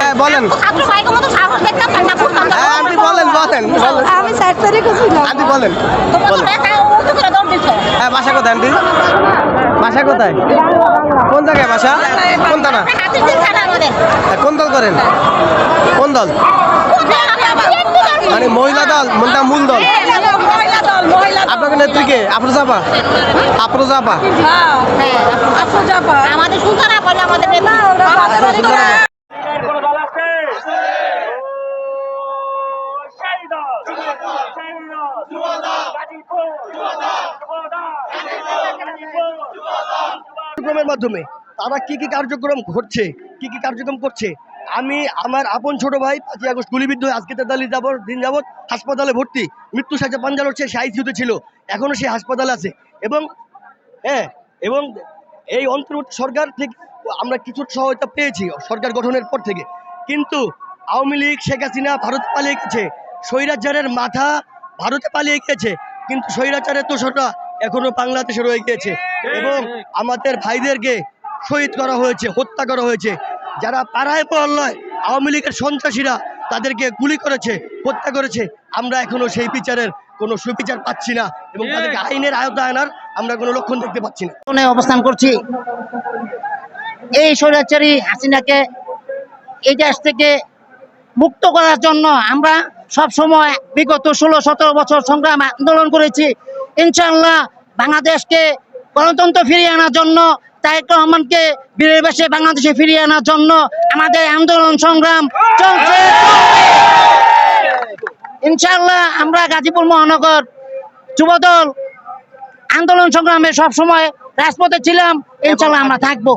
হ্যাঁ বলেন। ছাত্র ভাইকে মতো সাহস দেখতাম না করতাম না হ্যাঁ আন্টি বলেন বলেন বলেন। আমি চার তারিখে ছিলাম। আন্টি বলেন হ্যাঁ বাসা কোথায় আন্টি? বাসা কোথায়? কোন জায়গায় বাসা? কোন থানা হ্যাঁ, কোন দল করেন? কোন দল? মানে মহিলা দল মনটা মূল দল। মহিলা দল মহিলা আপনাকে নেত্রীকে আফরোজাপা আফরোজাপা হ্যাঁ আমাদের সুলতানা আমাদের মাধ্যমে তারা কি কি কার্যক্রম ঘটছে কি কি কার্যক্রম করছে আমি, আমার আপন ছোট ভাই পাঁচই আগস্ট গুলিবিদ্ধ হয়ে আজকে তেতাল্লি যাবত দিন যাবত হাসপাতালে ভর্তি। মৃত্যু সাথে পাঞ্জা লড়ছে সে আইসিউতে ছিল। এখনও সে হাসপাতালে আছে। এবং হ্যাঁ এবং এই অন্তর্বর্তী সরকার থেকে আমরা কিছু সহায়তা পেয়েছি সরকার গঠনের পর থেকে। কিন্তু আওয়ামী লীগ, শেখ হাসিনা ভারত পালিয়ে গেছে। স্বৈরাচারের মাথা ভারতে পালিয়ে গিয়েছে কিন্তু স্বৈরাচারের তোষটা এখনও বাংলাদেশে রয়ে গিয়েছে। এবং আমাদের ভাইদেরকে শহীদ করা হয়েছে, হত্যা করা হয়েছে। যারা পাড়ায় মহল্লায় আওয়ামী লীগের সন্ত্রাসীরা তাদেরকে গুলি করেছে হত্যা করেছে আমরা এখনও সেই বিচারের কোনো সুবিচার পাচ্ছি না এবং তাদেরকে আইনের আনার আমরা কোনো লক্ষণ দেখতে পাচ্ছি না। অবস্থান করছি। এই স্বৈরাচারী হাসিনাকে এই দেশ থেকে মুক্ত করার জন্য আমরা সব সময় বিগত ষোলো সতেরো বছর সংগ্রাম আন্দোলন করেছি। ইনশাআল্লাহ বাংলাদেশকে গণতন্ত্র ফিরিয়ে আনার জন্য তারেক রহমানকে বীরের বাংলাদেশে ফিরিয়ে আনার জন্য আমাদের আন্দোলন সংগ্রাম চলছে। ইনশাল্লাহ আমরা গাজীপুর মহানগর যুবদল আন্দোলন সংগ্রামে সবসময় রাজপথে ছিলাম। ইনশাল্লাহ আমরা থাকব।